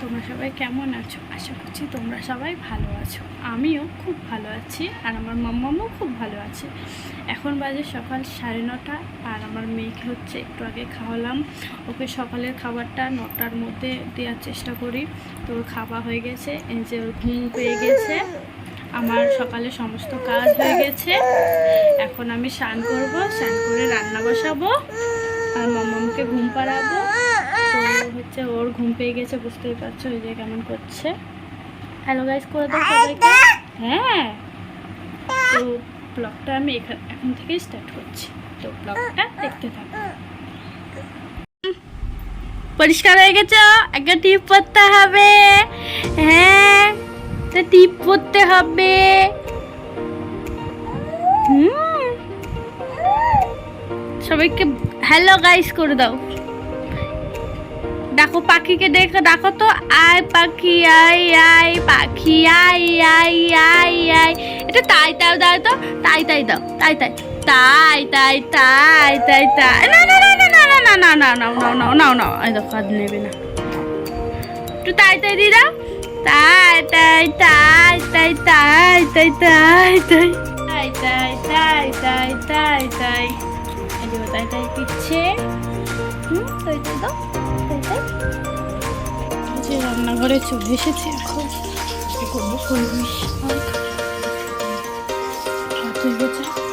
তোমরা সবাই কেমন আছো? আশা করছি তোমরা সবাই ভালো আছো। আমিও খুব ভালো আছি আর আমার মাম্মামও খুব ভালো আছে। এখন বাজে সকাল সাড়ে নটা আর আমার মেয়েকে হচ্ছে একটু আগে খাওয়ালাম। ওকে সকালের খাবারটা নটার মধ্যে দেওয়ার চেষ্টা করি। তো ওর খাওয়া হয়ে গেছে, এই যে ওর ঘুম পেয়ে গেছে। আমার সকালে সমস্ত কাজ হয়ে গেছে। এখন আমি স্নান করব, স্নান করে রান্না বসাবো। আর মাম্মামকে ঘুম পাড়াবো। তো হচ্ছে ওর ঘুম পেয়ে গেছে বুঝতেই পারছ ওই যে কেমন করছে। হ্যালো গাইস করে দাও সবাইকে। হ্যাঁ। তো ব্লগটা আমি এখান এখন থেকেই স্টার্ট করছি। তো ব্লগটা দেখতে থাকো। পরিষ্কার হয়ে গেছো? একটা টিপ পরতে হবে। হ্যাঁ তো টিপ পরতে হবে। হুম। সবাইকে হ্যালো গাইস করে দাও। ডাকো পাখিকে দেখো ডাকো তো আয় পাখি আয় আয় পাখি আয় আয় আয় আয় এটা তাই তাই দাও তো তাই তাই দাও তাই তাই তাই তাই তাই তাই তাই না না না না না না না না না না না না না এই দেখো আর নেবে না একটু তাই তাই দি দাও তাই তাই তাই তাই তাই তাই তাই তাই তাই তাই তাই তাই তাই তাই তাই তাই পিচ্ছে হুম তাই তাই দাও তাই তাই যে রান্নাঘরে চলে এসেছি এখন। করব? করবি হয়ে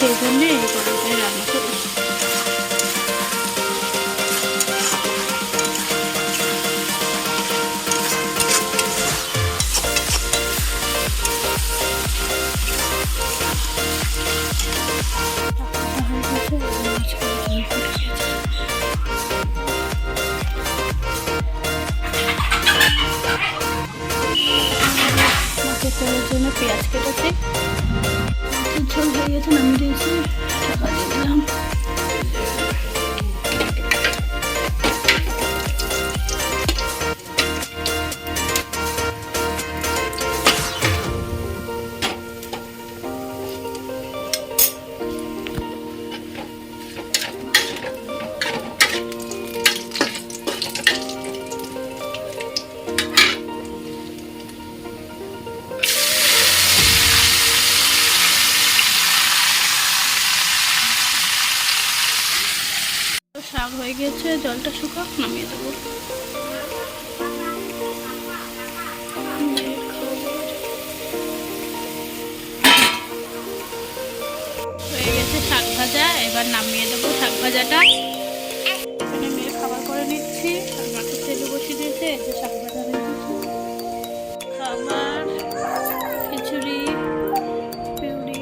给个那个。হয়ে গেছে, জলটা শুকাক, নামিয়ে দেবো। হয়ে গেছে শাক ভাজা, এবার নামিয়ে দেবো শাক ভাজাটা। এখানে মেয়ে খাবার করে নিচ্ছি, আর মাকে তেলে বসিয়ে দিয়েছে এসে শাক ভাজা খাবার খিচুড়ি, পিউরি।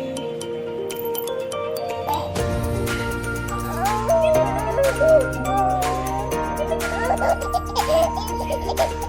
bye.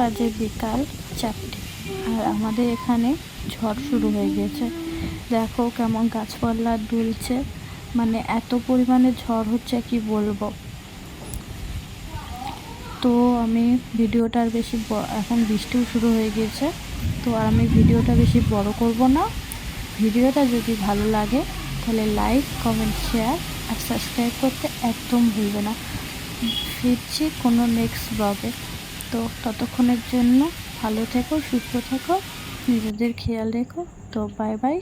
বাজে বিকাল চারটে। আর আমাদের এখানে ঝড় শুরু হয়ে গেছে। দেখো কেমন গাছপালা দুলছে। মানে এত পরিমাণে ঝড় হচ্ছে কি বলব? তো আমি ভিডিওটা আর বেশি এখন বৃষ্টিও শুরু হয়ে গিয়েছে তো আর আমি ভিডিওটা বেশি বড় করব না। ভিডিওটা যদি ভালো লাগে, তাহলে লাইক, কমেন্ট, শেয়ার আর সাবস্ক্রাইব করতে একদম ভুলবে না। ফিরছি কোনো নেক্সট ব্লগে। তো ততক্ষণের জন্য ভালো থেকো সুস্থ থেকো নিজেদের খেয়াল রেখো। তো বাই বাই